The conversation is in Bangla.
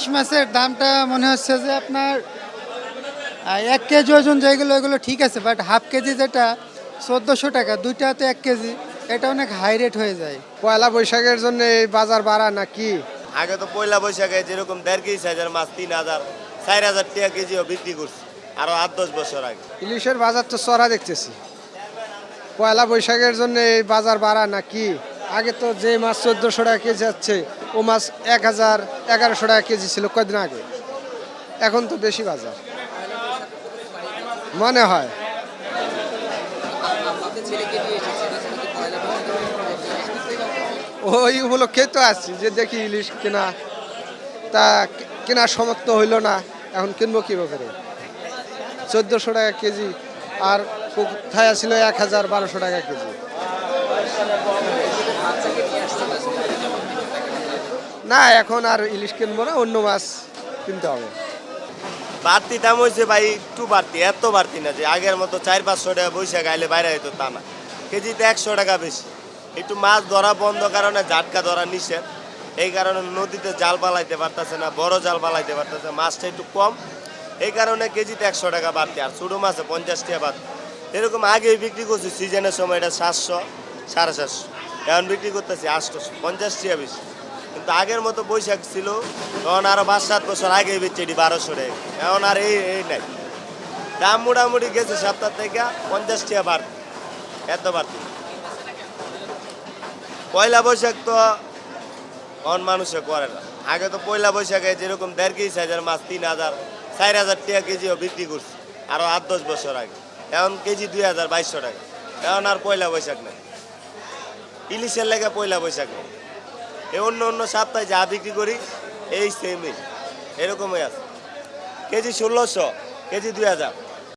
ইলিশ মাছের দামটা মনে হচ্ছে যে আপনার এক কেজি ওজন যেগুলো এগুলো ঠিক আছে বাট হাফ কেজি যেটা চোদ্দোশো টাকা দুইটা তো এক কেজি এটা অনেক হাই রেট হয়ে যায়। পয়লা বৈশাখের জন্য এই বাজার বাড়া নাকি? আগে তো পয়লা বৈশাখে যেরকম দেড় কেজি সাইজের মাছ তিন হাজার চার হাজার টাকা কেজিও বিক্রি করছে আরও আট দশ বছর আগে। ইলিশের বাজার তো চড়া দেখতেছি। পয়লা বৈশাখের জন্য এই বাজার বাড়া নাকি? আগে তো যে মাছ চোদ্দোশো টাকা কেজি যাচ্ছে, ও মাছ এক হাজার এগারোশো টাকা কেজি ছিল কদিন আগে। এখন তো বেশি বাজার। মনে হয়। ওই উপলক্ষে তো আসছি যে দেখি ইলিশ কেনা, তা কেনার সমর্থ হইল না, এখন কিনবো কীভাবে চোদ্দোশো টাকা কেজি, আর কোথায় ছিল এক হাজার বারোশো টাকা কেজি। না, এখন আর ইলিশ কিনবো না, অন্য মাছ কিনতে হবে। বাড়তি দাম হয়েছে ভাই, একটু বাড়তি, এত বাড়তি না যে আগের মতো চার, পাঁচশো টাকা বৈশাখ আইলে বাইরে হইতো তা না। কেজিতে একশো টাকা বেশি। একটু মাছ ধরা বন্ধ কারণে ঝাটকা ধরা নিষেধ। এই কারণে নদীতে জাল পালাইতে পারতেছে না, বড় জাল পালাইতে পারতেছে, মাছটা একটু কম। এই কারণে কেজিতে একশো টাকা বাড়তি, আর ছোটো মাছে পঞ্চাশ টাকা বাড়তি। এরকম আগে বিক্রি করছি, সিজনের সময় এটা সাতশো, সাড়ে সাতশো। এখন বিক্রি করতেছি আটশোশো পঞ্চাশ টাকা বেশি। কিন্তু আগের মতো বৈশাখ ছিল, তখন আরও পাঁচ সাত বছর আগে বেচে এটি বারোশো টাকা এখন আর এই এই নাই। দাম মোটামুটি গেছে সপ্তাহ থেকে পঞ্চাশ টাকা বাড়তি। এত বাড়তি। পয়লা বৈশাখ তো কোন মানুষে করে না। আগে তো পয়লা বৈশাখে যেরকম দেড় কেজি সাইজের মাছ তিন হাজার, চার হাজার টাকা কেজিও বিক্রি করছে, আরও আট দশ বছর আগে। এখন কেজি দুই হাজার বাইশশো টাকা। এখন আর পয়লা বৈশাখ নেই। ইলিশের লেগে পয়লা বৈশাখ নেই। এই অন্য অন্য সপ্তাহে যা বিক্রি করি, এই সেমই এরকমই আছে। কেজি ষোলোশো, কেজি দুই হাজার।